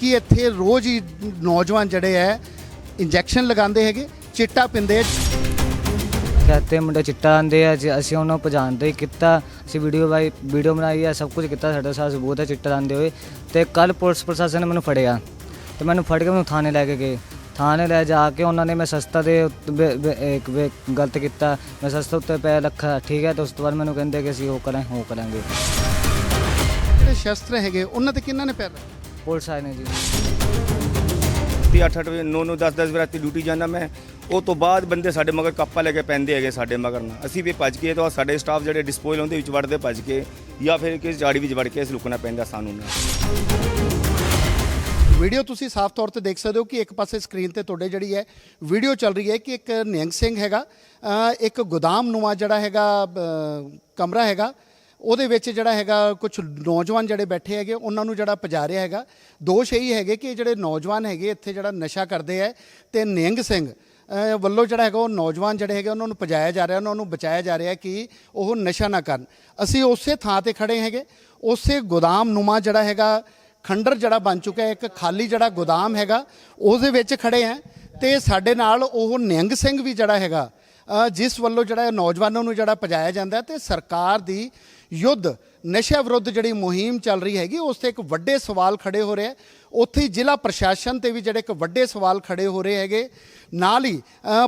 ਕਿ ਇੱਥੇ ਰੋਜ਼ ਹੀ ਨੌਜਵਾਨ ਜਿਹੜੇ ਹੈ ਇੰਜੈਕਸ਼ਨ ਲਗਾਉਂਦੇ ਹੈਗੇ ਚਿੱਟਾ ਪਿੰਦੇ। ਕਹਤੇ ਮੁੰਡੇ ਚਿੱਟਾ ਆਂਦੇ ਆ ਜੇ ਅਸੀਂ ਉਹਨਾਂ ਨੂੰ ਪਛਾਣਦੇ ਹੀ ਕੀਤਾ ਅਸੀਂ ਵੀਡੀਓ ਬਾਈ ਵੀਡੀਓ ਬਣਾਈ ਆ ਸਭ ਕੁਝ ਕੀਤਾ ਸਾਡੇ ਸਾਥ ਸਬੂਤ ਹੈ ਚਿੱਟਾ ਆਂਦੇ ਹੋਏ। ਤੇ ਕੱਲ ਪੁਲਿਸ ਪ੍ਰਸ਼ਾਸਨ ਨੇ ਮੈਨੂੰ ਫੜਿਆ। ਤੇ ਮੈਨੂੰ ਫੜ ਕੇ ਮੈਨੂੰ ਥਾਣੇ ਲੈ ਕੇ ਗਏ। ਥਾਣੇ ਲੈ ਜਾ ਕੇ ਉਹਨਾਂ ਨੇ ਮੈਂ ਸਸਤਾ ਦੇ ਇੱਕ ਗਲਤ ਕੀਤਾ। ਮੈਂ ਸਸਤਾ ਉੱਤੇ ਪੈ ਲੱਖਾ ਠੀਕ ਹੈ ਤੇ ਉਸ ਤੋਂ ਬਾਅਦ ਮੈਨੂੰ ਕਹਿੰਦੇ ਕਿ ਅਸੀਂ ਉਹ ਕਰਾਂ ਉਹ ਕਰਾਂਗੇ। ਜਿਹੜੇ ਸ਼ਸਤਰ ਹੈਗੇ ਉਹਨਾਂ ਤੇ ਕਿੰਨਾਂ ਨੇ ਪੈਰ ਰੱਖੇ? ਪੁਲਿਸ ਆਏ ਨੇ ਜੀ। ਤੇ 8 8 ਵਜੇ 9 9 10 10 ਵਜੇ ਰਾਤੀ ਡਿਊਟੀ ਜਾਂਦਾ ਮੈਂ। ਉਹ ਤੋਂ ਬਾਅਦ ਬੰਦੇ ਸਾਡੇ ਮਗਰ ਕੱਪਾ ਲੈ ਕੇ ਪੈਂਦੇ ਹੈਗੇ ਸਾਡੇ ਮਗਰ ਨਾਲ। ਅਸੀਂ ਵੀ ਭੱਜ ਕੇ ਤਾਂ ਸਾਡੇ ਸਟਾਫ ਜਿਹੜੇ ਡਿਸਪੋਜ਼ਲ ਉਹਦੇ ਵਿੱਚ ਵੜਦੇ ਭੱਜ ਕੇ ਜਾਂ ਫਿਰ ਕਿਸੇ ਝਾੜੀ ਵਿੱਚ ਵੜ ਕੇ ਅਸੀਂ ਲੁਕਣਾ ਪੈਂਦਾ ਸਾਨੂੰ ਨਾ ਵੀਡੀਓ ਤੁਸੀਂ ਸਾਫ਼ ਤੌਰ ਤੇ ਦੇਖ ਸਕਦੇ ਹੋ ਕਿ ਇੱਕ ਪਾਸੇ ਸਕਰੀਨ ਤੇ ਤੁਹਾਡੇ ਜਿਹੜੀ ਹੈ ਵੀਡੀਓ ਚੱਲ ਰਹੀ ਹੈ ਕਿ ਇੱਕ ਨਿਹੰਗ ਸਿੰਘ ਹੈਗਾ ਇੱਕ ਗੋਦਾਮ ਨੂਆ ਜਿਹੜਾ ਹੈਗਾ ਕਮਰਾ ਹੈਗਾ ਉਹਦੇ ਵਿੱਚ ਜਿਹੜਾ ਹੈਗਾ ਕੁਝ ਨੌਜਵਾਨ ਜਿਹੜੇ ਬੈਠੇ ਹੈਗੇ, ਉਹਨਾਂ ਨੂੰ ਜਿਹੜਾ ਪਜਾ ਰਿਹਾ ਹੈਗਾ। ਦੋਸ਼ ਇਹੀ ਹੈਗੇ ਕਿ ਜਿਹੜੇ ਨੌਜਵਾਨ ਹੈਗੇ, ਇੱਥੇ ਜਿਹੜਾ ਨਸ਼ਾ ਕਰਦੇ ਹੈ ਤੇ ਨਿਹੰਗ ਸਿੰਘ ਵੱਲੋਂ ਜਿਹੜਾ ਹੈਗਾ ਉਹ ਨੌਜਵਾਨ ਜਿਹੜੇ ਹੈਗੇ, ਉਹਨਾਂ ਨੂੰ ਪਜਾਇਆ ਜਾ ਰਿਹਾ, ਉਹਨਾਂ ਨੂੰ ਬਚਾਇਆ ਜਾ ਰਿਹਾ ਕਿ ਉਹ ਨਸ਼ਾ ਨਾ ਕਰਨ। ਅਸੀਂ ਉਸੇ ਥਾਂ ਤੇ ਖੜੇ ਹੈਗੇ, ਉਸੇ ਗੋਦਾਮ ਨੁਮਾ ਜਿਹੜਾ ਹੈਗਾ, ਖੰਡਰ ਜਿਹੜਾ ਬਣ ਚੁੱਕਾ ਹੈ ਇੱਕ ਖਾਲੀ ਜਿਹੜਾ ਗੋਦਾਮ ਹੈਗਾ ਉਸ ਦੇ ਵਿੱਚ ਖੜੇ ਆ ਤੇ ਸਾਡੇ ਨਾਲ ਉਹ ਨਿਹੰਗ ਸਿੰਘ ਵੀ ਜਿਹੜਾ ਹੈਗਾ ਜਿਸ ਵੱਲੋਂ ਜਿਹੜਾ ਨੌਜਵਾਨਾਂ ਨੂੰ ਜਿਹੜਾ ਪਜਾਇਆ ਜਾਂਦਾ ਹੈ ਤੇ ਸਰਕਾਰ ਦੀ ਯੁੱਧ, ਨਸ਼ਾ ਵਿਰੁੱਧ ਜਿਹੜੀ ਮੁਹਿੰਮ ਚੱਲ ਰਹੀ ਹੈਗੀ, ਉਸ ਤੇ ਇੱਕ ਵੱਡੇ ਸਵਾਲ ਖੜੇ ਹੋ ਰਹੇ ਉੱਥੇ ਹੀ ਜ਼ਿਲ੍ਹਾ ਪ੍ਰਸ਼ਾਸਨ ਤੇ ਵੀ ਜਿਹੜੇ ਇੱਕ ਵੱਡੇ ਸਵਾਲ ਖੜੇ ਹੋ ਰਹੇ ਹੈਗੇ। ਨਾਲ ਹੀ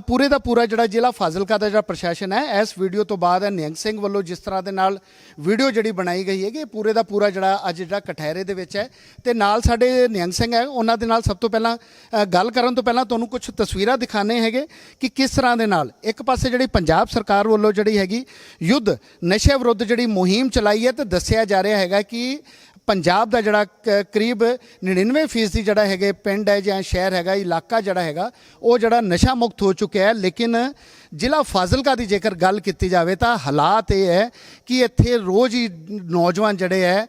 ਪੂਰੇ ਦਾ ਪੂਰਾ ਜਿਹੜਾ ਜ਼ਿਲ੍ਹਾ ਫਾਜ਼ਿਲਕਾ ਦਾ ਜਿਹੜਾ ਪ੍ਰਸ਼ਾਸਨ ਹੈ, ਇਸ ਵੀਡੀਓ ਤੋਂ ਬਾਅਦ ਨਿਹੰਗ ਸਿੰਘ ਵੱਲੋਂ ਜਿਸ ਤਰ੍ਹਾਂ ਦੇ ਨਾਲ ਵੀਡੀਓ ਜਿਹੜੀ ਬਣਾਈ ਗਈ ਹੈਗੀ ਪੂਰੇ ਦਾ ਪੂਰਾ ਜਿਹੜਾ ਅੱਜ ਜਿਹੜਾ ਕਠਹਿਰੇ ਦੇ ਵਿੱਚ ਹੈ। ਤੇ ਨਾਲ ਸਾਡੇ ਨਿਹੰਗ ਸਿੰਘ ਹੈ, ਉਹਨਾਂ ਦੇ ਨਾਲ ਸਭ ਤੋਂ ਪਹਿਲਾਂ ਗੱਲ ਕਰਨ ਤੋਂ ਪਹਿਲਾਂ ਤੁਹਾਨੂੰ ਕੁਝ ਤਸਵੀਰਾਂ ਦਿਖਾਣੇ ਹੈਗੇ ਕਿ ਕਿਸ ਤਰ੍ਹਾਂ ਦੇ ਨਾਲ। ਇੱਕ ਪਾਸੇ ਜਿਹੜੀ ਪੰਜਾਬ ਸਰਕਾਰ ਵੱਲੋਂ ਜਿਹੜੀ ਹੈਗੀ, ਯੁੱਧ ਨਸ਼ੇ ਵਿਰੁੱਧ ਜਿਹੜੀ ਮੁਹਿੰਮ ਚਲਾਈ ਹੈ ਤੇ ਦੱਸਿਆ ਜਾ ਰਿਹਾ ਹੈਗਾ ਕਿ ਪੰਜਾਬ ਦਾ ਜਿਹੜਾ ਕ- ਕਰੀਬ 99% ਫੀਸਦੀ ਜਿਹੜਾ ਹੈਗੇ ਪਿੰਡ ਹੈ ਜਾਂ ਸ਼ਹਿਰ ਹੈਗਾ, ਇਲਾਕਾ ਜਿਹੜਾ ਹੈਗਾ, ਉਹ ਜਿਹੜਾ ਨਸ਼ਾ ਮੁਕਤ ਹੋ ਚੁੱਕਿਆ ਹੈ। ਲੇਕਿਨ ਜ਼ਿਲ੍ਹਾ ਫਾਜ਼ਿਲਕਾ ਦੀ ਜੇਕਰ ਗੱਲ ਕੀਤੀ ਜਾਵੇ ਤਾਂ ਹਾਲਾਤ ਇਹ ਹੈ ਕਿ ਇੱਥੇ ਰੋਜ਼ ਹੀ ਨੌਜਵਾਨ ਜਿਹੜੇ ਹੈ,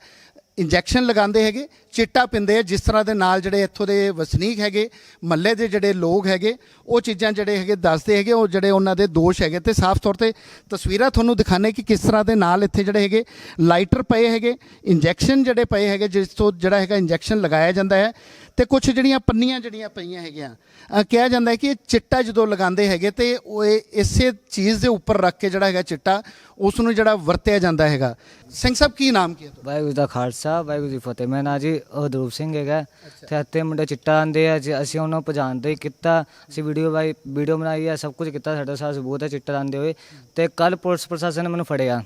ਇੰਜੈਕਸ਼ਨ ਲਗਾਉਂਦੇ ਹੈਗੇ ਚਿੱਟਾ ਪਿੰਦੇ ਆ, ਜਿਸ ਤਰ੍ਹਾਂ ਦੇ ਨਾਲ ਜਿਹੜੇ ਇੱਥੋਂ ਦੇ ਵਸਨੀਕ ਹੈਗੇ, ਮੱਲੇ ਦੇ ਜਿਹੜੇ ਲੋਕ ਹੈਗੇ, ਉਹ ਚੀਜ਼ਾਂ ਜਿਹੜੇ ਹੈਗੇ ਦੱਸਦੇ ਹੈਗੇ, ਉਹ ਜਿਹੜੇ ਉਹਨਾਂ ਦੇ ਦੋਸ਼ ਹੈਗੇ। ਤੇ ਸਾਫ਼ ਤੌਰ ਤੇ ਤਸਵੀਰਾਂ ਤੁਹਾਨੂੰ ਦਿਖਾਣੇ ਕਿ ਕਿਸ ਤਰ੍ਹਾਂ ਦੇ ਨਾਲ ਇੱਥੇ ਜਿਹੜੇ ਹੈਗੇ, ਲਾਈਟਰ ਪਏ ਹੈਗੇ, ਇੰਜੈਕਸ਼ਨ ਜਿਹੜੇ ਪਏ ਹੈਗੇ, ਜਿਸ ਤੋਂ ਜਿਹੜਾ ਹੈਗਾ ਇੰਜੈਕਸ਼ਨ ਲਗਾਇਆ ਜਾਂਦਾ ਹੈ। ਤੇ ਕੁਝ ਜਿਹੜੀਆਂ ਪੰਨੀਆਂ ਜਿਹੜੀਆਂ ਪਈਆਂ ਹੈਗੀਆਂ ਕਿਹਾ ਜਾਂਦਾ ਹੈ ਕਿ ਇਹ ਚਿੱਟਾ ਜਦੋਂ ਲਗਾਉਂਦੇ ਹੈਗੇ, ਤੇ ਉਹ ਇਹ ਇਸੇ ਚੀਜ਼ ਦੇ ਉੱਪਰ ਰੱਖ ਕੇ ਜਿਹੜਾ ਹੈਗਾ ਚਿੱਟਾ ਉਸ ਨੂੰ ਜਿਹੜਾ ਵਰਤਿਆ ਜਾਂਦਾ ਹੈਗਾ। ਸਿੰਘ ਸਾਹਿਬ, ਕੀ ਨਾਮ ਕੀ ਹੈ ਤੁਹਾਡਾ? ਵਾਹਿਗੁਰੂ ਦਾ ਖਾਲਸਾ, ਵਾਹਿਗੁਰੂ ਜੀ ਫਤਿਹ। ਮੈਂ ਨਾਂ ਜੀ ਹਰਦੂਪ ਸਿੰਘ ਹੈਗਾ। ਤੇ ਇੱਥੇ ਮੁੰਡੇ ਚਿੱਟਾ ਆਂਦੇ ਆ, ਜੇ ਅਸੀਂ ਉਹਨਾਂ ਨੂੰ ਪਛਾਣਦੇ ਹੀ ਕੀਤਾ, ਅਸੀਂ ਵੀਡੀਓ ਬਾਈ ਵੀਡੀਓ ਬਣਾਈ ਆ, ਸਭ ਕੁਝ ਕੀਤਾ ਸਾਡੇ ਸਾਥ ਸਬੂਤ ਹੈ ਚਿੱਟਾ ਆਂਦੇ ਹੋਏ। ਤੇ ਕੱਲ ਪੁਲਿਸ ਪ੍ਰਸ਼ਾਸਨ ਨੇ ਮੈਨੂੰ ਫੜਿਆ।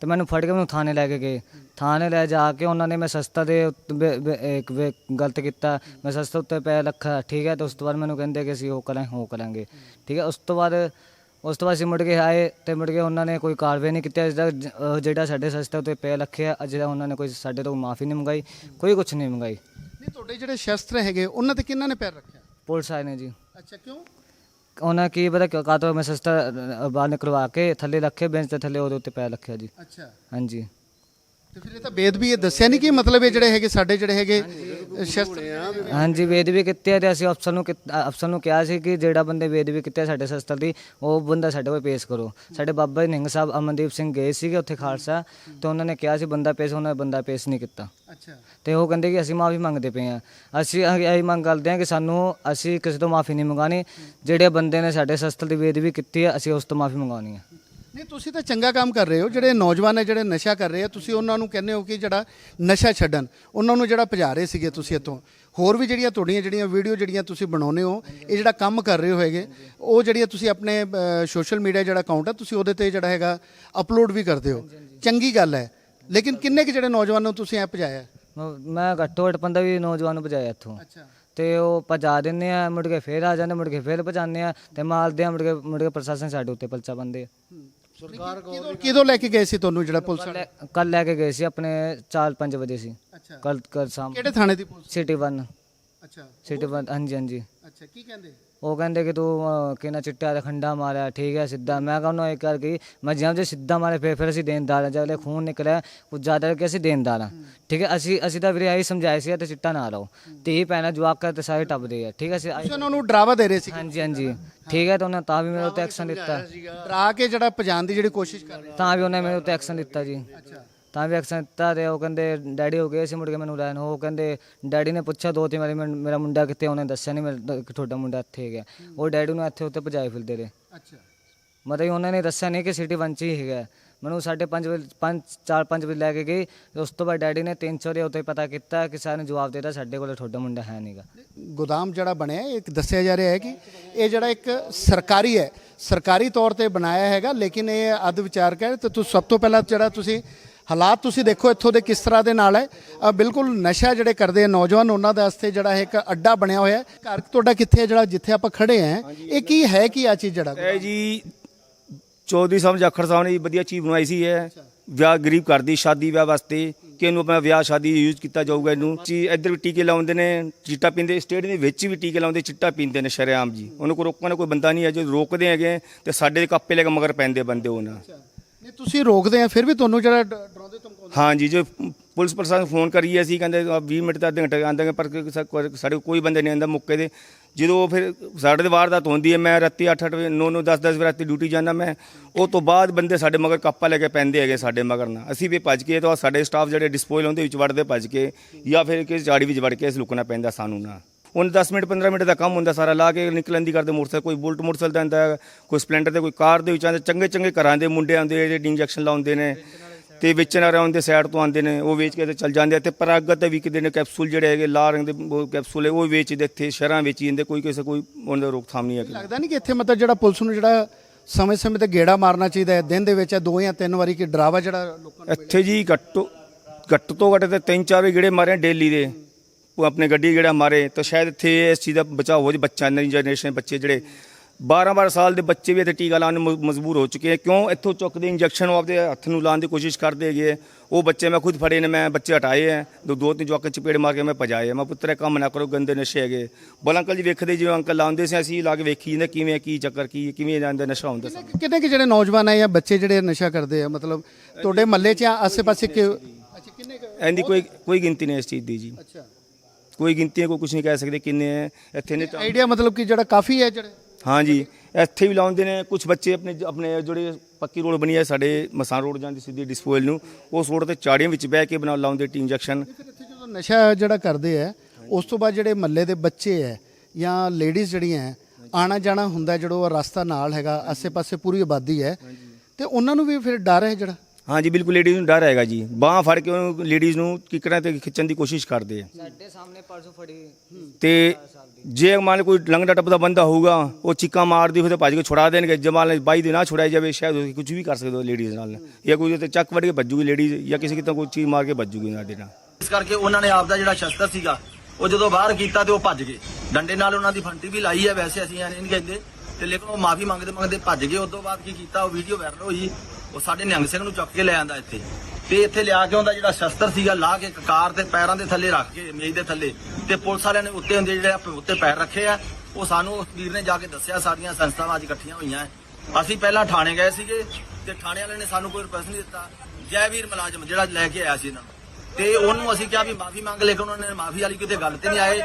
ਤੇ ਮੈਨੂੰ ਫੜ ਕੇ ਮੈਨੂੰ ਥਾਣੇ ਲੈ ਕੇ ਗਏ। ਥਾਣੇ ਲੈ ਜਾ ਕੇ ਉਹਨਾਂ ਨੇ ਮੈਂ ਸਸਤਾ ਦੇ ਉੱਤੇ ਇੱਕ ਗਲਤ ਕੀਤਾ। ਮੈਂ ਸਸਤਾ ਉੱਤੇ ਪੈ ਲੱਖਾ, ਠੀਕ ਹੈ, ਤੇ ਉਸ ਤੋਂ ਬਾਅਦ ਮੈਨੂੰ ਕਹਿੰਦੇ ਕਿ ਅਸੀਂ ਉਹ ਕਰਾਂ ਉਹ ਕਰਾਂਗੇ। ਠੀਕ ਹੈ, ਉਸ ਤੋਂ ਬਾਅਦ ਉਸ ਤੋਂ ਬਾਅਦ ਅਸੀਂ ਮੁੜ ਕੇ ਆਏ ਤੇ ਮੁੜ ਕੇ ਉਹਨਾਂ ਨੇ ਕੋਈ ਕਾਰਵਾਈ ਨਹੀਂ ਕੀਤੀ। ਅਜੇ ਤੱਕ ਜ- ਅਹ ਜਿਹੜਾ ਸਾਡੇ ਸਸਤੇ ਉੱਤੇ ਪੈ ਲੱਖਿਆ ਅਜੇ ਤੱਕ ਉਹਨਾਂ ਨੇ ਕੋਈ ਸਾਡੇ ਤੋਂ ਮਾਫੀ ਨਹੀਂ ਮੰਗਾਈ ਕੋਈ ਕੁਝ ਨਹੀਂ ਮੰਗਾਈ। ਨਹੀਂ ਤੁਹਾਡੇ ਜਿਹੜੇ ਸ਼ਸਤਰ ਹੈਗੇ ਉਹਨਾਂ ਤੇ ਕਿੰਨਾਂ ਨੇ ਪੈਰ ਰੱਖਿਆ? ਪੁਲਿਸ ਆਏ ਨੇ ਜੀ। ਅੱਛਾ ਕਿਉਂ? ਉਹਨਾਂ ਕੀ ਪਤਾ ਕਿ ਕਾਤੋਂ ਮੈਂ ਸਸਤਾ ਬਾਹਰ ਨਿਕਲਵਾ ਕੇ ਥੱਲੇ ਰੱਖੇ ਬੈਂਚ ਤੇ ਥੱਲੇ ਉਹਦੇ ਉੱਤੇ ਪੈ ਰੱਖਿਆ ਜੀ। ਅੱਛਾ। ਹਾਂਜੀ। ਤੇ ਫਿਰ ਇਹ ਤਾਂ ਵੇਦ ਵੀ ਇਹ ਦੱਸਿਆ ਨਹੀਂ ਕਿ ਮਤਲਬ ਇਹ ਜਿਹੜੇ ਹੈਗੇ ਸਾਡੇ ਜਿਹੜੇ ਹੈਗੇ ਸ਼ਸਤਰ ਹਾਂਜੀ ਵੇਦ ਵੀ ਕੀਤੇ ਤੇ ਅਸੀਂ ਅਫਸਰ ਨੂੰ ਕੀਤ- ਅ- ਅਫਸਰ ਨੂੰ ਕਿਹਾ ਸੀ ਕਿ ਜਿਹੜਾ ਬੰਦੇ ਵੇਦ ਵੀ ਕੀਤੇ ਸਾਡੇ ਸ਼ਸਤਰ ਦੀ ਉਹ ਬੰਦਾ ਸਾਡੇ ਕੋਲ ਪੇਸ਼ ਕਰੋ। ਸਾਡੇ ਬਾਬਾ ਨਿੰਗ ਸਾਹਿਬ ਅਮਨਦੀਪ ਸਿੰਘ ਗਏ ਸੀਗੇ ਉੱਥੇ ਖਾਲਸਾ ਤੇ ਉਹਨਾਂ ਨੇ ਕਿਹਾ ਸੀ ਬੰਦਾ ਪੇਸ਼ ਉਹਨਾਂ ਨੇ ਬੰਦਾ ਪੇਸ਼ ਨਹੀਂ ਕੀਤਾ। ਅੱਛਾ। ਤੇ ਉਹ ਕਹਿੰਦੇ ਕਿ ਅਸੀਂ ਮਾਫੀ ਮੰਗਦੇ ਪਏ ਆ। ਅਸੀਂ ਇਹ ਇਹ ਮੰਗ ਕਰਦੇ ਆ ਕਿ ਸਾਨੂੰ ਅਸੀਂ ਕਿਸੇ ਤੋਂ ਮਾਫੀ ਨਹੀਂ ਮੰਗਾਣੀ ਜਿਹੜੇ ਬੰਦੇ ਨੇ ਸਾਡੇ ਸ਼ਸਤਰ ਦੀ ਵੇਦ ਵੀ ਕੀਤੀ ਹੈ ਅਸੀਂ ਉਸ ਤੋਂ ਮਾਫੀ ਮੰਗਾਉਣੀ ਹੈ ਨਹੀਂ ਤੁਸੀਂ ਤਾਂ ਚੰਗਾ ਕੰਮ ਕਰ ਰਹੇ ਹੋ ਜਿਹੜੇ ਨੌਜਵਾਨ ਹੈ ਜਿਹੜੇ ਨਸ਼ਾ ਕਰ ਰਹੇ ਆ ਤੁਸੀਂ ਉਹਨਾਂ ਨੂੰ ਕਹਿੰਦੇ ਹੋ ਕਿ ਜਿਹੜਾ ਨਸ਼ਾ ਛੱਡਣ ਉਹਨਾਂ ਨੂੰ ਜਿਹੜਾ ਭਜਾ ਰਹੇ ਸੀਗੇ ਤੁਸੀਂ ਇੱਥੋਂ। ਹੋਰ ਵੀ ਜਿਹੜੀਆਂ ਤੁਹਾਡੀਆਂ ਜਿਹੜੀਆਂ ਵੀਡੀਓ ਜਿਹੜੀਆਂ ਤੁਸੀਂ ਬਣਾਉਨੇ ਹੋ ਇਹ ਜਿਹੜਾ ਕੰਮ ਕਰ ਰਹੇ ਹੋਏਗੇ ਉਹ ਜਿਹੜੀਆਂ ਤੁਸੀਂ ਆਪਣੇ ਸੋਸ਼ਲ ਮੀਡੀਆ ਜਿਹੜਾ ਅਕਾਊਂਟ ਹੈ ਤੁਸੀਂ ਉਹਦੇ ਤੇ ਜਿਹੜਾ ਹੈਗਾ ਅਪਲੋਡ ਵੀ ਕਰਦੇ ਹੋ। ਚੰਗੀ ਗੱਲ ਹੈ। ਲੇਕਿਨ ਕਿੰਨੇ ਕੁ ਜਿਹੜੇ ਨੌਜਵਾਨ ਨੂੰ ਤੁਸੀਂ ਐ ਭਜਾਇਆ? ਮ- ਘੱਟੋ ਘੱਟ 15 ਵੀ ਨੌਜਵਾਨ ਨੂੰ ਭਜਾਇਆ ਇੱਥੋਂ। ਅੱਛਾ। ਤੇ ਉਹ ਭਜਾ ਦਿੰਦੇ ਆ ਮੁੜ ਕੇ ਫੇਰ ਆ ਜਾਂਦੇ ਮੁੜ ਕੇ ਫੇਰ ਭਜਾਉਂਦੇ ਆ ਤੇ ਮਾਰਦੇ ਆ ਮੁੜ ਕੇ ਮੁੜ ਕੇ ਪ੍ਰਸ਼ਾਸਨ ਸਾਡੇ ਉੱਤੇ ਪਲਚਾ ਬੰਦੇ ਆ। ਕਿਦੋਂ ਕਿਦੋਂ ਲੈ ਕੇ ਗਏ ਸੀ ਤੁਹਾਨੂੰ ਜਿਹੜਾ ਪੁਲਿਸ ਵਾਲੇ? ਕੱਲ ਲੈ ਕੇ ਗਏ ਸੀ ਆਪਣੇ 4-5 ਵਜੇ ਸੀ। ਅੱਛਾ। ਕੱਲ ਕੱਲ ਸ਼ਾਮ। ਕਿਹੜੇ ਥਾਣੇ ਦੀ ਪੁਲਿਸ? ਸਿਟੀ 1 ਅੱਛਾ। ਸਿਟੀ 1 ਹਾਂਜੀ ਹਾਂਜੀ। ਅੱਛਾ ਕੀ ਕਹਿੰਦੇ? ਉਹ ਕਹਿੰਦੇ ਕਿ ਤੂੰ ਕਿਹਨਾਂ ਚਿੱਟਾ ਦਾ ਖੰਡਾ ਮਾਰਿਆ? ਠੀਕ ਹੈ ਸਿੱਧਾ। ਮੈਂ ਕਹਿੰਦਾ ਇੱਕ ਕਰ ਗਈ ਮੈਂ ਜਿਵੇਂ ਜੇ ਸਿੱਧਾ ਮਾਰੇ ਫਿਰ ਫਿਰ ਅਸੀਂ ਦੇਣਦਾਰ ਜਦੋਂ ਖੂਨ ਨਿਕਲਿਆ ਕੁਝ ਜ਼ਿਆਦਾ ਕਿ ਅਸੀਂ ਦੇਣਦਾਰ ਹਾਂ ਠੀਕ ਹੈ ਅਸੀਂ ਅਸੀਂ ਤਾਂ ਵੀਰੇ ਆਹੀ ਸਮਝਾਇਆ ਸੀ ਤੇ ਚਿੱਟਾ ਨਾ ਲਾਓ। ਤੇ ਪੈਣਾ ਜਵਾਕ ਕਰ ਤੇ ਸਾਰੇ ਟੱਪਦੇ ਆ। ਠੀਕ ਹੈ ਅਸੀਂ ਉਹਨਾਂ ਨੂੰ ਡਰਾਵਾ ਦੇ ਰਹੇ ਸੀ। ਹਾਂਜੀ ਹਾਂਜੀ। ਠੀਕ ਹੈ ਤਾਂ ਉਹਨਾਂ ਤਾਂ ਵੀ ਮੇਰੇ ਉੱਤੇ ਐਕਸ਼ਨ ਦਿੱਤਾ। ਡਰਾ ਕੇ ਜਿਹੜਾ ਭਜਾਣ ਦੀ ਜਿਹੜੀ ਕੋਸ਼ਿਸ਼ ਕਰ ਰਹੇ। ਤਾਂ ਵੀ ਉਹਨੇ ਮੇਰੇ ਉੱਤੇ ਐਕਸ਼ਨ ਦਿੱਤਾ ਜੀ। ਅੱਛਾ। ਤਾਂ ਵੀ ਦਿੱਤਾ ਤੇ ਉਹ ਕਹਿੰਦੇ ਡੈਡੀ ਹੋ ਗਏ ਸੀ ਮੁੜ ਕੇ ਮੈਨੂੰ ਲੈਣ। ਉਹ ਕਹਿੰਦੇ ਡੈਡੀ ਨੇ ਪੁੱਛਿਆ ਦੋ ਤਿੰਨ ਵਾਰੀ ਮੈਨੂੰ- ਮੇਰਾ ਮੁੰਡਾ ਕਿੱਥੇ ਉਹਨੇ ਦੱਸਿਆ ਨਹੀਂ ਮੇਰਾ ਕਿ ਤੁਹਾਡਾ ਮੁੰਡਾ ਇੱਥੇ ਗਿਆ ਉਹ ਡੈਡੀ ਨੂੰ ਇੱਥੇ ਉੱਤੇ ਭਜਾਏ ਫਿਰਦੇ ਰਹੇ। ਅੱਛਾ। ਮਤਲਬ ਕਿ ਉਹਨਾਂ ਨੇ ਦੱਸਿਆ ਨਹੀਂ ਕਿ ਸਿਟੀ ਵਨ 'ਚ ਹੀ ਹੈਗਾ। ਮੈਨੂੰ ਸਾਢੇ ਪੰਜ ਵਜੇ ਪੰਜ ਚਾਰ ਪੰਜ ਵਜੇ ਲੈ ਕੇ ਗਈ ਉਸ ਤੋਂ ਬਾਅਦ ਡੈਡੀ ਨੇ 300 ਦੇ ਉੱਤੇ ਪਤਾ ਕੀਤਾ ਕਿ ਸਾਨੂੰ ਜਵਾਬ ਦੇਤਾ ਸਾਡੇ ਕੋਲ ਤੁਹਾਡਾ ਮੁੰਡਾ ਹੈ ਨਹੀਂਗਾ ਗੋਦਾਮ ਜਿਹੜਾ ਬਣਿਆ ਹੈ, ਇੱਕ ਦੱਸਿਆ ਜਾ ਰਿਹਾ ਹੈ ਕਿ ਇਹ ਜਿਹੜਾ ਇੱਕ ਸਰਕਾਰੀ ਹੈ। ਸਰਕਾਰੀ ਤੌਰ ਤੇ ਬਣਾਇਆ ਹੈਗਾ ਲੇਕਿਨ ਇਹ ਅੱਧ ਵਿਚਾਰ ਕਰ ਤੇ ਤੁਸੀਂ ਸਭ ਤੋਂ ਪਹਿਲਾਂ ਜਿਹੜਾ ਤੁਸੀਂ ਹਾਲਾਤ ਤੁਸੀਂ ਦੇਖੋ ਇੱਥੋਂ ਦੇ ਕਿਸ ਤਰ੍ਹਾਂ ਦੇ ਨਾਲ ਹੈ। ਬਿਲਕੁਲ ਨਸ਼ਾ ਜਿਹੜੇ ਕਰਦੇ ਆ ਨੌਜਵਾਨ ਉਹਨਾਂ ਦੇ ਵਾਸਤੇ ਜਿਹੜਾ ਇੱਕ ਅੱਡਾ ਬਣਿਆ ਹੋਇਆ ਹੈ। ਘਰ ਤੁਹਾਡਾ ਕਿੱਥੇ ਹੈ ਜਿਹੜਾ ਜਿੱਥੇ ਆਪਾਂ ਖੜੇ ਆ ਇਹ ਕੀ ਹੈ ਕੀ ਆ ਚੀਜ਼ ਜਿਹੜਾ? ਇਹ ਜੀ ਚੌਧਰੀ ਸਾਹਿਬ ਜਾਖੜ ਸਾਹਿਬ ਨੇ ਵਧੀਆ ਚੀਜ਼ ਬਣਾਈ ਸੀ ਇਹ। ਵਿਆਹ ਗਰੀਬ ਘਰ ਦੀ ਸ਼ਾਦੀ ਵਿਆਹ ਵਾਸਤੇ ਕਿ ਇਹਨੂੰ ਆਪਣਾ ਵਿਆਹ ਸ਼ਾਦੀ ਯੂਜ਼ ਕੀਤਾ ਜਾਊਗਾ ਇਹਨੂੰ। ਜੀ ਇੱਧਰ ਵੀ ਟੀਕੇ ਲਾਉਂਦੇ ਨੇ ਚਿੱਟਾ ਪੀਂਦੇ ਸਟੇਟ ਦੇ ਵਿੱਚ ਵੀ ਟੀਕੇ ਲਾਉਂਦੇ ਚਿੱਟਾ ਪੀਂਦੇ ਨੇ ਸ਼ਰੇਆਮ ਜੀ। ਉਹਨੂੰ ਕੋਈ ਰੋਕਣ ਦਾ ਕੋਈ ਬੰਦਾ ਨਹੀਂ ਹੈ ਜੇ ਰੋਕਦੇ ਹੈਗੇ ਤੇ ਸਾਡੇ ਕਾਪੇ ਲੈ ਕੇ ਮਗਰ ਪੈਂਦੇ ਬੰਦੇ ਉਹਨਾਂ। ਨਹੀਂ ਤੁਸੀਂ ਰੋਕਦੇ ਆ, ਫਿਰ ਵੀ ਤੁਹਾਨੂੰ ਜਿਹੜਾ ਡ- ਡਰਾਉਂਦੇ ਧਮਕਾਉਂਦੇ ਹਾਂ ਜੋ ਪੁਲਿਸ ਪ੍ਰਸ਼ਾਸਨ ਫੋਨ ਕਰੀਏ ਅਸੀਂ, ਕਹਿੰਦੇ ਆ 20 ਮਿੰਟ ਦਾ ਅੱਧੇ ਘੰਟੇ ਆਂਦੇ ਪਰ ਸਾ- ਸਾਡੇ ਕੋਈ ਬੰਦੇ ਨਹੀਂ ਆਂਦਾ ਮੁੱਕੇ ਦੇ ਜਦੋਂ ਉਹ ਫਿਰ ਸਾਡੇ ਦੇ ਵਾਰਦਾਤ ਹੁੰਦੀ ਹੈ, ਮੈਂ ਰਾਤੀ 8-8 ਵਜੇ 9-9 10-10 ਵਜੇ ਰਾਤੀ ਡਿਊਟੀ ਜਾਂਦਾ, ਮੈਂ ਉਹ ਤੋਂ ਬਾਅਦ ਬੰਦੇ ਸਾਡੇ ਮਗਰ ਕੱਪਾ ਲੈ ਕੇ ਪੈਂਦੇ ਹੈਗੇ ਸਾਡੇ ਮਗਰ ਨਾ। ਅਸੀਂ ਵੀ ਭੱਜ ਕੇ, ਤਾਂ ਸਾਡੇ ਸਟਾਫ ਜਿਹੜੇ ਡਿਸਪੋਜ਼ਲ ਹੁੰਦੇ ਵਿੱਚ ਵੜਦੇ ਭੱਜ ਕੇ, ਜਾਂ ਫਿਰ ਕਿਸੇ ਝਾੜੀ ਵਿੱਚ ਵੜ ਕੇ ਇਸ ਲੁਕਣਾ ਪੈਂਦਾ ਸਾਨੂੰ ਨਾ। ਹੁਣ 10 ਮਿੰਟ 15 ਮਿੰਟ ਦਾ ਕੰਮ ਹੁੰਦਾ ਸਾਰਾ ਲਾ ਕੇ ਨਿਕਲਣ ਦੀ ਕਰਦੇ ਮੋਟਰਸਾਈਕਲ ਕੋਈ ਬੁਲਟ ਮੋਟਰਸਾਈਕਲ ਦਾ ਆਉਂਦਾ ਕੋਈ ਸਪਲੈਂਡਰ ਦੇ ਕੋਈ ਕਾਰ ਦੇ ਵਿੱਚ ਆਉਂਦੇ ਚੰਗੇ ਚੰਗੇ ਘਰਾਂ ਦੇ ਮੁੰਡੇ ਆਉਂਦੇ ਜਿਹੜੇ ਇੰਜੈਕਸ਼ਨ ਲਾਉਂਦੇ ਨੇ ਤੇ ਵੇਚਣ ਵਾਲੇ ਆਉਂਦੇ ਸਾਈਡ ਤੋਂ ਆਉਂਦੇ ਨੇ ਉਹ ਵੇਚ ਕੇ ਤੇ ਚੱਲ ਜਾਂਦੇ ਤੇ ਪਰਾਗਤ ਤੇ ਵਿਕਦੇ ਨੇ ਕੈਪਸੂਲ ਜਿਹੜੇ ਹੈਗੇ ਲਾਲ ਰੰਗ ਦੇ ਕੈਪਸੂਲ ਹੈ ਉਹ ਵੇਚਦੇ ਇੱਥੇ ਸ਼ਹਿਰਾਂ ਵੇਚੀ ਜਾਂਦੇ ਕੋਈ ਕਿਸੇ ਕੋਈ ਉਹਨਾਂ ਦਾ ਰੋਕਥਾਮ ਨਹੀਂ ਹੈ ਲੱਗਦਾ ਨਹੀਂ ਕਿ ਇੱਥੇ ਮਤਲਬ ਜਿਹੜਾ ਪੁਲਿਸ ਨੂੰ ਜਿਹੜਾ ਸਮੇਂ-ਸਮੇਂ ਤੇ ਗੇੜਾ ਮਾਰਨਾ ਚਾਹੀਦਾ ਹੈ ਦਿਨ ਦੇ ਵਿੱਚ ਦੋ ਜਾਂ ਤਿੰਨ ਵਾਰੀ ਕਿ ਡਰਾਵਾ ਜਿਹੜਾ ਲੋਕਾਂ ਨੂੰ ਇੱਥੇ ਜੀ ਘੱਟੋ ਘੱਟ ਤੋਂ ਘੱਟ ਤੇ ਤਿੰਨ ਚਾਰ ਗੇੜੇ ਮਾਰੇ ਡੇਲੀ ਦੇ। ਉਹ ਆਪਣੇ ਗੱਡੀ ਜਿਹੜਾ ਮਾਰੇ ਤਾਂ ਸ਼ਾਇਦ ਇੱਥੇ ਇਸ ਚੀਜ਼ ਦਾ ਬਚਾਅ ਹੋ ਜੇ ਬੱਚਾ ਨਵੀਂ ਜਨਰੇਸ਼ਨ ਦੇ ਬੱਚੇ ਜਿਹੜੇ 12 12 ਸਾਲ ਦੇ ਬੱਚੇ ਵੀ ਇੱਥੇ ਟੀਕਾ ਲਾਉਣ ਨੂੰ ਮਜਬੂਰ ਹੋ ਚੁੱਕੇ ਆ ਕਿਉਂ? ਇੱਥੋਂ ਚੁੱਕਦੇ ਇੰਜੈਕਸ਼ਨ ਉਹ ਆਪਦੇ ਹੱਥ ਨੂੰ ਲਾਉਣ ਦੀ ਕੋਸ਼ਿਸ਼ ਕਰਦੇ ਹੈਗੇ ਉਹ ਬੱਚੇ ਮੈਂ ਖੁਦ ਫੜੇ ਨੇ ਮੈਂ ਬੱਚੇ ਹਟਾਏ ਆ। ਦੋ ਦੋ ਤਿੰਨ ਜਵਾਕ ਚਪੇੜ ਮਾਰ ਕੇ ਮੈਂ ਭਜਾਏ ਆ। ਮੈਂ ਪੁੱਤਰ ਇਹ ਕੰਮ ਨਾ ਕਰੋ ਗੰਦੇ ਨਸ਼ੇ ਹੈਗੇ। ਬੋਲ ਅੰਕਲ ਜੀ ਵੇਖਦੇ ਜਿਵੇਂ ਅੰਕਲ ਲਾਉਂਦੇ ਸੀ ਅਸੀਂ ਲਾ ਕੇ ਵੇਖੀ ਜਾਂਦੇ ਕਿਵੇਂ ਕੀ ਚੱਕਰ ਕੀ ਕਿਵੇਂ ਜਾਂਦਾ ਨਸ਼ਾ ਹੁੰਦਾ ਕਿੰਨੇ- ਕਿੰਨੇ ਕਿ ਜਿਹੜੇ ਨੌਜਵਾਨ ਹੈ ਜਾਂ ਬੱਚੇ ਜਿਹੜੇ ਨਸ਼ਾ ਕਰਦੇ ਆ? ਮਤਲਬ ਤੁਹਾਡੇ ਮਹੱਲੇ 'ਚ ਜਾਂ ਆਸੇ-ਪਾਸੇ ਕਿ ਅੱਛਾ ਕਿੰਨੇ ਐਂਦੀ ਕੋਈ ਕੋਈ ਗਿਣਤੀ ਨਹੀਂ ਇਸ ਚੀਜ਼ ਦੀ ਜੀ। ਅੱਛਾ। ਕੋਈ ਗਿਣਤੀ ਕੋਈ ਕੁਝ ਨਹੀਂ ਕਹਿ ਸਕਦੇ ਕਿੰਨੇ ਹੈ ਇੱਥੇ ਨੇ ਆਈਡੀਆ ਮਤਲਬ ਕਿ ਜਿਹੜਾ ਕਾਫੀ ਹੈ ਜਿਹੜੇ ਹਾਂਜੀ ਇੱਥੇ ਵੀ ਲਾਉਂਦੇ ਨੇ ਕੁਝ ਬੱਚੇ ਆਪਣੇ ਆਪਣੇ ਜਿਹੜੇ ਪੱਕੀ ਰੋਡ ਬਣੀ ਹੈ ਸਾਡੇ ਮਸਾਨ ਰੋਡ ਜਾਂਦੀ ਸਿੱਧੀ ਡਿਸਪੋਜ਼ਲ ਨੂੰ ਉਸ ਰੋਡ ਤੇ ਚਾੜੀਆਂ ਵਿੱਚ ਬਹਿ ਕੇ ਬਣਾ ਲਾਉਂਦੇ ਟੀ ਇੰਜੈਕਸ਼ਨ ਫਿਰ ਇੱਥੇ ਜਦੋਂ ਨਸ਼ਾ ਜਿਹੜਾ ਕਰਦੇ ਆ ਉਸ ਤੋਂ ਬਾਅਦ ਜਿਹੜੇ ਮਹੱਲੇ ਦੇ ਬੱਚੇ ਹੈ ਜਾਂ ਲੇਡੀਜ਼ ਜਿਹੜੀਆਂ ਹੈ, ਆਣਾ ਜਾਣਾ ਹੁੰਦਾ ਜਿਹੜਾ ਉਹ ਰਸਤਾ ਨਾਲ ਹੈਗਾ ਆਸੇ-ਪਾਸੇ ਪੂਰੀ ਆਬਾਦੀ ਹੈ ਤੇ ਉਹਨਾਂ ਨੂੰ ਵੀ ਫਿਰ ਡਰ ਹੈ ਜਿਹੜਾ? ਹਾਂਜੀ ਬਿਲਕੁਲ ਲੇਡੀਜ਼ ਨੂੰ ਡਰ ਹੈਗਾ ਜੀ। ਬਾਹ ਫੜ ਕੇ ਉਹਨੂੰ ਲੇਡੀਜ਼ ਨੂੰ ਕਿਕਰਾਂ ਤੇ ਖਿੱਚਣ ਦੀ ਕੋਸ਼ਿਸ਼ ਕਰਦੇ ਆ। ਸਾਡੇ ਸਾਹਮਣੇ ਪਰਸੋਂ ਫੜੀ ਤੇ ਜੇ ਮੰਨ ਲਓ ਕੋਈ ਲੰਗੜਾ ਟੱਪਦਾ ਬੰਦਾ ਹੋਊਗਾ ਉਹ ਚੀਕਾਂ ਮਾਰਦੀ ਹੋਵੇ ਤੇ ਭੱਜ ਕੇ ਛੁਡਾ ਦੇਣਗੇ। ਜਮਾਲ ਬਾਈ ਦੇ ਨਾ ਛੁਡਾਇਆ ਜਾਵੇ ਸ਼ਾਇਦ ਉਹ ਕੁਝ ਵੀ ਕਰ ਸਕਦੇ ਹੋ ਲੇਡੀਜ਼ ਨਾਲ। ਜਾਂ ਕੋਈ ਤੇ ਚੱਕ ਵੜ ਕੇ ਭੱਜੂਗੀ ਲੇਡੀਜ਼ ਜਾਂ ਕਿਸੇ ਕਿਤੇ ਕੋਈ ਚੀਜ਼ ਮਾਰ ਕੇ ਭੱਜੂਗੀ ਦੇ ਨਾਲ। ਇਸ ਕਰਕੇ ਉਹਨਾਂ ਨੇ ਆਪ ਦਾ ਜਿਹੜਾ ਸ਼ਸਤਰ ਸੀਗਾ ਉਹ ਜਦੋਂ ਬਾਹਰ ਕੀਤਾ ਤੇ ਉਹ ਭੱਜ ਗਏ। ਡੰਡੇ ਨਾਲ ਉਹਨਾਂ ਦੀ ਫੰਟੀ ਵੀ ਲਾਈ ਹੈ ਵੈਸੇ ਅਸੀਂ ਐਂ ਨਹੀਂ ਕਹਿੰਦੇ। ਤੇ ਲੇਕਿਨ ਉਹ ਮਾਫੀ ਮੰਗਦੇ ਮੰਗਦੇ ਭੱਜ ਗਏ। ਉਸ ਤੋਂ ਬਾਅਦ ਕੀ ਕੀਤਾ ਉਹ ਵੀਡੀਓ ਵਾਇਰਲ ਹੋਈ। ਉਹ ਸਾਡੇ ਨਿਹੰਗ ਸਿੰਘ ਨੂੰ ਚੁੱਕ ਕੇ ਲੈ ਆਂਦਾ ਇੱਥੇ। ਤੇ ਇੱਥੇ ਲਿਆ ਕੇ ਉਹਦਾ ਜਿਹੜਾ ਸ਼ਸਤਰ ਸੀਗਾ, ਲਾ ਕੇ ਕਾਰ ਤੇ ਪੈਰਾਂ ਦੇ ਥੱਲੇ ਰੱਖ ਕੇ, ਮੇਜ਼ ਦੇ ਥੱਲੇ। ਤੇ ਪੁਲਿਸ ਵਾਲਿਆਂ ਨੇ ਉੱਤੇ ਹੁੰਦੇ ਜਿਹੜੇ ਉੱਤੇ ਪੈਰ ਰੱਖੇ ਆ। ਉਹ ਸਾਨੂੰ ਉਸ ਵੀਰ ਨੇ ਜਾ ਕੇ ਦੱਸਿਆ, ਸਾਡੀਆਂ ਸੰਸਥਾਵਾਂ ਅੱਜ ਇਕੱਠੀਆਂ ਹੋਈਆਂ। ਅਸੀਂ ਪਹਿਲਾਂ ਥਾਣੇ ਗਏ ਸੀਗੇ ਤੇ ਥਾਣੇ ਵਾਲਿਆਂ ਨੇ ਸਾਨੂੰ ਕੋਈ ਰਿਪੋਰਟ ਨਹੀਂ ਦਿੱਤਾ। ਜੈ ਵੀਰ ਮੁਲਾਜ਼ਮ ਜਿਹੜਾ ਲੈ ਕੇ ਆਇਆ ਸੀ ਇਹਨਾਂ ਨੂੰ। ਤੇ ਉਹਨੂੰ ਅਸੀਂ ਕਿਹਾ ਵੀ ਮਾਫੀ ਮੰਗ, ਲੇਕਿਨ ਉਹਨਾਂ ਨੇ ਮਾਫੀ ਵਾਲੀ ਕਿਤੇ ਗੱਲ ਤੇ ਨਹੀਂ ਆਏ।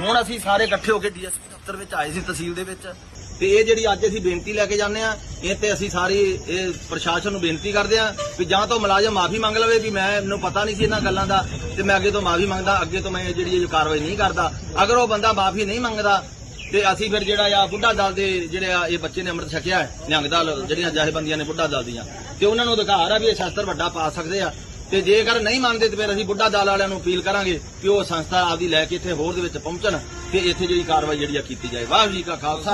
ਹੁਣ ਅਸੀਂ ਸਾਰੇ ਇਕੱਠੇ ਹੋ ਕੇ ਡੀਐਸਪੀ ਦਫ਼ਤਰ ਵਿੱਚ ਆਏ ਸੀ, ਤਹਿਸੀਲ ਦੇ ਵਿੱਚ। ਤੇ ਇਹ ਜਿਹੜੀ ਅੱਜ ਅਸੀਂ ਬੇਨਤੀ ਲੈ ਕੇ ਜਾਂਦੇ ਆ ਇਹ ਤੇ ਅਸੀਂ ਸਾਰੀ, ਇਹ ਪ੍ਰਸ਼ਾਸਨ ਨੂੰ ਬੇਨਤੀ ਕਰਦੇ ਆ ਵੀ ਜਾਂ ਤਾਂ ਮੁਲਾਜ਼ਮ ਮਾਫੀ ਮੰਗ ਲਵੇ ਵੀ ਮੈਂ, ਮੈਨੂੰ ਪਤਾ ਨਹੀਂ ਸੀ ਇਹਨਾਂ ਗੱਲਾਂ ਦਾ ਤੇ ਮੈਂ ਅੱਗੇ ਤੋਂ ਮਾਫੀ ਮੰਗਦਾ, ਅੱਗੇ ਤੋਂ ਮੈਂ ਇਹ ਜਿਹੜੀ ਇਹ ਕਾਰਵਾਈ ਨਹੀਂ ਕਰਦਾ। ਅਗਰ ਉਹ ਬੰਦਾ ਮਾਫੀ ਨਹੀਂ ਮੰਗਦਾ ਤੇ ਅਸੀਂ ਫਿਰ ਜਿਹੜਾ ਆ ਬੁੱਢਾ ਦਲ ਦੇ ਜਿਹੜੇ ਆ, ਇਹ ਬੱਚੇ ਨੇ ਅੰਮ੍ਰਿਤ ਛਕਿਆ ਨਿਹੰਗ ਦਲ, ਜਿਹੜੀਆਂ ਜਥੇਬੰਦੀਆਂ ਨੇ ਬੁੱਢਾ ਦਲ ਦੀਆਂ, ਤੇ ਉਹਨਾਂ ਨੂੰ ਅਧਿਕਾਰ ਆ ਵੀ ਇਹ ਸ਼ਸਤਰ ਵੱਡਾ ਪਾ ਸਕਦੇ ਆ। ਤੇ ਜੇਕਰ ਨਹੀਂ ਮੰਨਦੇ ਤੇ ਫਿਰ ਅਸੀਂ ਬੁੱਢਾ ਦਾਲ ਵਾਲਿਆਂ ਨੂੰ ਅਪੀਲ ਕਰਾਂਗੇ ਕਿ ਉਹ ਸੰਸਥਾ ਆਪਦੀ ਲੈ ਕੇ ਇੱਥੇ ਹੋਰ ਦੇ ਵਿੱਚ ਪਹੁੰਚਣ ਤੇ ਇੱਥੇ ਜਿਹੜੀ ਕਾਰਵਾਈ ਜਿਹੜੀ ਆ ਕੀਤੀ ਜਾਏ। ਵਾਹਿਗੁਰੂ ਜੀ ਕਾ ਖਾਲਸਾ।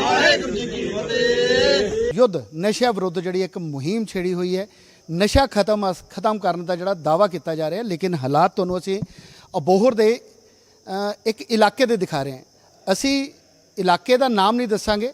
ਵਾਹਿਗੁਰੂ ਜੀ ਕੀ ਫਤਿਹ। ਯੁੱਧ ਨਸ਼ਾ ਵਿਰੁੱਧ ਜਿਹੜੀ ਇੱਕ ਮੁਹਿੰਮ ਛੇੜੀ ਹੋਈ ਹੈ, ਨਸ਼ਾ ਖਤਮ ਖਤਮ ਕਰਨ ਦਾ ਜਿਹੜਾ ਦਾਵਾ ਕੀਤਾ ਜਾ ਰਿਹਾ, ਲੇਕਿਨ ਹਾਲਾਤ ਤੁਹਾਨੂੰ ਅਸੀਂ ਅਬੋਹਰ ਦੇ ਇੱਕ ਇਲਾਕੇ ਦੇ ਦਿਖਾ ਰਹੇ ਹਾਂ। ਅਸੀਂ ਇਲਾਕੇ ਦਾ ਨਾਮ ਨਹੀਂ ਦੱਸਾਂਗੇ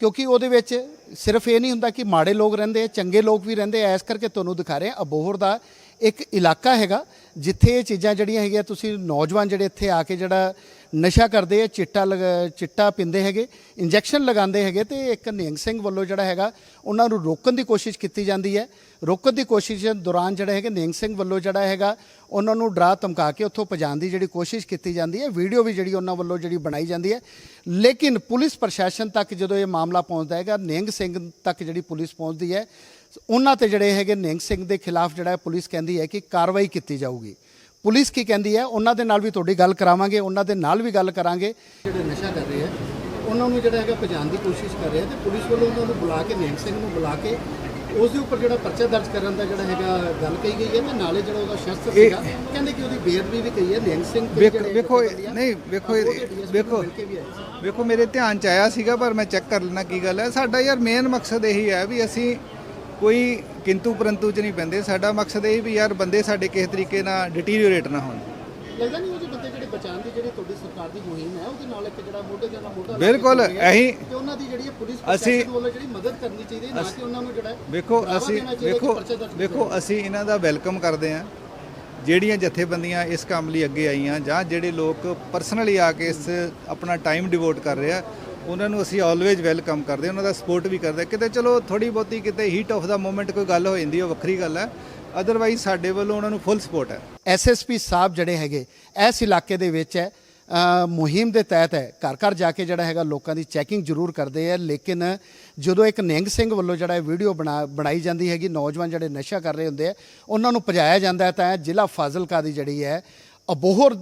ਕਿਉਂਕਿ ਉਹਦੇ ਵਿੱਚ ਸਿਰਫ ਇਹ ਨਹੀਂ ਹੁੰਦਾ ਕਿ ਮਾੜੇ ਲੋਕ ਰਹਿੰਦੇ ਆ, ਚੰਗੇ ਲੋਕ ਵੀ ਰਹਿੰਦੇ ਆ। ਇਸ ਕਰਕੇ ਤੁਹਾਨੂੰ ਦਿਖਾ ਰਹੇ, ਅਬੋਹਰ ਦਾ ਇੱਕ ਇਲਾਕਾ ਹੈਗਾ। ਜਿੱਥੇ ਇਹ ਚੀਜ਼ਾਂ ਜਿਹੜੀਆਂ ਹੈਗੀਆਂ, ਤੁਸੀਂ ਨੌਜਵਾਨ ਜਿਹੜੇ ਇੱਥੇ ਆ ਕੇ ਜਿਹੜਾ ਨਸ਼ਾ ਕਰਦੇ ਆ, ਚਿੱਟਾ ਲਗਾ- ਚਿੱਟਾ ਪਿੰਦੇ ਹੈਗੇ, ਇੰਜੈਕਸ਼ਨ ਲਗਾਉਂਦੇ ਹੈਗੇ, ਤੇ ਇੱਕ ਨਿਹੰਗ ਸਿੰਘ ਵੱਲੋਂ ਜਿਹੜਾ ਹੈਗਾ, ਉਹਨਾਂ ਨੂੰ ਰੋਕਣ ਦੀ ਕੋਸ਼ਿਸ਼ ਕੀਤੀ ਜਾਂਦੀ ਹੈ। ਰੋਕਣ ਦੀ ਕੋਸ਼ਿਸ਼ ਦੌਰਾਨ ਜਿਹੜਾ ਹੈਗੇ, ਨਿਹੰਗ ਸਿੰਘ ਵੱਲੋਂ ਜਿਹੜਾ ਹੈਗਾ, ਉਹਨਾਂ ਨੂੰ ਡਰਾ ਧਮਕਾ ਕੇ ਉੱਥੋਂ ਭਜਾਉਣ ਦੀ ਜਿਹੜੀ ਕੋਸ਼ਿਸ਼ ਕੀਤੀ ਜਾਂਦੀ ਹੈ। ਵੀਡੀਓ ਵੀ ਜਿਹੜੀ ਉਹਨਾਂ ਵੱਲੋਂ ਜਿਹੜੀ ਬਣਾਈ ਜਾਂਦੀ ਹੈ। ਲੇਕਿਨ ਪੁਲਿਸ ਪ੍ਰਸ਼ਾਸਨ ਤੱਕ ਜਦੋਂ ਇਹ ਮਾਮਲਾ ਪਹੁੰਚਦਾ ਹੈਗਾ, ਨਿਹੰਗ ਸਿੰਘ ਤੱਕ ਜਿਹੜੀ ਪੁਲਿਸ ਪਹੁੰਚਦੀ ਹੈ, ਉਹਨਾਂ ਤੇ ਜਿਹੜੇ ਹੈਗੇ ਨਿਹੰਗ ਸਿੰਘ ਦੇ ਖਿਲਾਫ ਜਿਹੜਾ ਪੁਲਿਸ ਕਹਿੰਦੀ ਹੈ ਕਿ ਕਾਰਵਾਈ ਕੀਤੀ ਜਾਊਗੀ। ਪੁਲਿਸ ਕੀ ਕਹਿੰਦੀ ਹੈ ਉਹਨਾਂ ਦੇ ਨਾਲ ਵੀ ਤੁਹਾਡੀ ਗੱਲ ਕਰਾਵਾਂਗੇ ਉਹਨਾਂ ਦੇ ਨਾਲ ਵੀ ਗੱਲ ਕਰਾਂਗੇ ਜਿਹੜੇ ਨਸ਼ਾ ਕਰ ਰਹੇ ਆ ਉਹਨਾਂ ਨੂੰ ਜਿਹੜਾ ਹੈਗਾ ਪਛਾਣ ਦੀ ਕੋਸ਼ਿਸ਼ ਕਰ ਰਹੇ ਆ ਤੇ ਪੁਲਿਸ ਵੱਲੋਂ ਉਹਨਾਂ ਨੂੰ ਬੁਲਾ ਕੇ ਨਿਹੰਗ ਸਿੰਘ ਨੂੰ ਬੁਲਾ ਕੇ ਉਸ ਦੇ ਉੱਪਰ ਜਿਹੜਾ ਪਰਚਾ ਦਰਜ ਕਰਨ ਦਾ ਜਿਹੜਾ ਹੈਗਾ ਗੱਲ ਕਹੀ ਗਈ ਹੈ ਤੇ ਨਾਲੇ ਜਿਹੜਾ ਉਹਦਾ ਸ਼ਸਤਰ ਸੀਗਾ ਕਹਿੰਦੇ ਕਿ ਉਹਦੀ ਬੇਅਦਬੀ ਵੀ ਕਹੀ ਹੈ ਨਿਹੰਗ ਸਿੰਘ ਤੇ ਵੇਖੋ ਜਿਹੜੇ ਵੇਖੋ ਜਥੇਬੰਦੀਆਂ, ਨਹੀਂ ਵੇਖੋ ਵੇਖੋ। ਵੇਖੋ ਮੇਰੇ ਧਿਆਨ ਚ ਆਇਆ ਸੀਗਾ ਪਰ ਮੈਂ ਚੈੱਕ ਕਰ ਲੈਣਾ ਕੀ ਗੱਲ ਹੈ ਸਾਡਾ ਯਾਰ ਮੇਨ ਮਕਸਦ ਇਹੀ ਹੈ ਵੀ ਅਸੀਂ ਕੋਈ ਕਿੰਤੂ ਪਰੰਤੂ ਚ ਨਹੀਂ ਪੈਂਦੇ। ਸਾਡਾ ਮਕਸਦ ਇਹ ਵੀ ਯਾਰ ਬੰਦੇ ਸਾਡੇ ਕਿਸੇ ਤਰੀਕੇ ਨਾਲ ਡਿਟੀਰੀਓਰੇਟ ਨਾ ਹੋਣ। ਲੱਗਦਾ ਨਹੀਂ ਉਹ ਜਿਹੇ ਬੰਦੇ ਜਿਹੜੇ ਬਚਾਉਣ ਦੀ ਜਿਹੜੀ ਤੁਹਾਡੀ ਸਰਕਾਰ ਦੀ ਮੁਹਿੰਮ ਹੈ ਉਹਦੇ ਨਾਲ ਇੱਕ ਜਿਹੜਾ ਮੋਢੇ ਦੇ ਨਾਲ ਮੋਢਾ ਲਾ ਕੇ ਬਿਲਕੁਲ, ਚੱਲ ਰਿਹਾ ਹੈ ਇਹੀ- ਤੇ ਉਹਨਾਂ ਦੀ ਜਿਹੜੀ ਹੈ ਪੁਲਿਸ ਅਸੀਂ- ਪ੍ਰਸ਼ਾਸਨ ਵੱਲੋਂ ਜਿਹੜੀ ਮਦਦ ਕਰਨੀ ਚਾਹੀਦੀ ਹੈ ਨਾ ਕਿ ਉਹਨਾਂ ਨੂੰ ਜਿਹੜਾ ਹੈ ਵੇਖੋ ਅਸੀਂ ਦੇਣਾ ਚਾਹੀਦਾ ਕਿ ਵੇਖੋ ਪਰਚਾ ਦਰਜ ਵੇਖੋ ਅਸੀਂ ਇਹਨਾਂ ਦਾ ਵੈਲਕਮ ਕਰਦੇ ਹਾਂ। ਜਿਹੜੀਆਂ ਜਥੇਬੰਦੀਆਂ ਇਸ ਕੰਮ ਲਈ ਅੱਗੇ ਆਈਆਂ ਜਾਂ ਜਿਹੜੇ ਲੋਕ ਪਰਸਨਲੀ ਆ ਕੇ ਇਸ ਆਪਣਾ ਟਾਈਮ ਡਿਵੋਟ ਕਰ ਰਹੇ ਆ ਉਹਨਾਂ ਨੂੰ ਅਸੀਂ ਆਲਵੇਜ਼ ਵੈਲਕਮ ਕਰਦੇ ਹਾਂ, ਉਹਨਾਂ ਦਾ ਸਪੋਰਟ ਵੀ ਕਰਦੇ ਕਿਤੇ ਚਲੋ ਥੋੜੀ ਬਹੁਤੀ ਕਿਤੇ ਹੀਟ ਆਫ ਦਾ ਮੂਮੈਂਟ ਕੋਈ ਗੱਲ ਹੋ ਜਾਂਦੀ ਉਹ ਵੱਖਰੀ ਗੱਲ ਹੈ। ਅਦਰਵਾਈਜ਼ ਸਾਡੇ ਵੱਲੋਂ ਉਹਨਾਂ ਨੂੰ ਫੁੱਲ ਸਪੋਰਟ ਹੈ। ਐਸਐਸਪੀ ਸਾਹਿਬ ਜਿਹੜੇ ਹੈਗੇ, ਇਸ ਇਲਾਕੇ ਦੇ ਵਿੱਚ ਹੈ ਮੁਹਿੰਮ ਦੇ ਤਹਿਤ ਹੈ, ਘਰ ਘਰ ਜਾ ਕੇ ਜਿਹੜਾ ਹੈਗਾ ਲੋਕਾਂ ਦੀ ਚੈਕਿੰਗ ਜ਼ਰੂਰ ਕਰਦੇ ਆ ਲੇਕਿਨ ਜਦੋਂ ਇੱਕ ਨਿਹੰਗ ਸਿੰਘ ਵੱਲੋਂ ਜਿਹੜਾ ਵੀਡੀਓ ਬਣਾ, ਬਣਾਈ ਜਾਂਦੀ ਹੈਗੀ, ਨੌਜਵਾਨ ਜਿਹੜੇ ਨਸ਼ਾ ਕਰ ਰਹੇ ਹੁੰਦੇ ਆ ਉਹਨਾਂ ਨੂੰ ਭਜਾਇਆ ਜਾਂਦਾ ਹੈ, ਤਾਂ ਜ਼ਿਲ੍ਹਾ ਫਾਜ਼ਿਲਕਾ ਦੀ ਜਿਹੜੀ ਹੈ, ਅਬੋਹਰ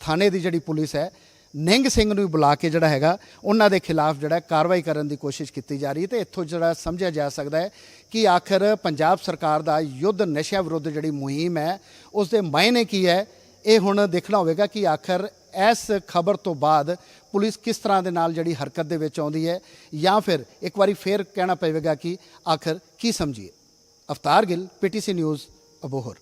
ਥਾਣੇ ਦੀ ਜਿਹੜੀ ਪੁਲਿਸ ਹੈ ਨਿਹੰਗ ਸਿੰਘ ਨੂੰ ਬੁਲਾ ਕੇ ਜਿਹੜਾ ਹੈਗਾ, ਉਹਨਾਂ ਦੇ ਖਿਲਾਫ ਜਿਹੜਾ ਕਾਰਵਾਈ ਕਰਨ ਦੀ ਕੋਸ਼ਿਸ਼ ਕੀਤੀ ਜਾ ਰਹੀ ਹੈ ਤੇ ਇੱਥੋਂ ਜਿਹੜਾ ਸਮਝਿਆ ਜਾ ਸਕਦਾ ਹੈ ਕਿ ਆਖਰ ਪੰਜਾਬ ਸਰਕਾਰ ਦਾ ਯੁੱਧ ਨਸ਼ਿਆਂ ਵਿਰੁੱਧ ਜਿਹੜੀ ਮੁਹਿੰਮ ਹੈ ਉਸ ਦੇ ਮਾਇਨੇ ਕੀ ਹੈ? ਇਹ ਹੁਣ ਦੇਖਣਾ ਹੋਵੇਗਾ ਕਿ ਆਖਰ ਇਸ ਖਬਰ ਤੋਂ ਬਾਅਦ ਪੁਲਿਸ ਕਿਸ ਤਰ੍ਹਾਂ ਦੇ ਨਾਲ ਜਿਹੜੀ ਹਰਕਤ ਦੇ ਵਿੱਚ ਆਉਂਦੀ ਹੈ ਜਾਂ ਫਿਰ ਇੱਕ ਵਾਰੀ ਫੇਰ ਕਹਿਣਾ ਪਵੇਗਾ ਕਿ ਆਖਰ ਕੀ ਸਮਝੀਏ। Avtar Gill, PTC news, Abohar.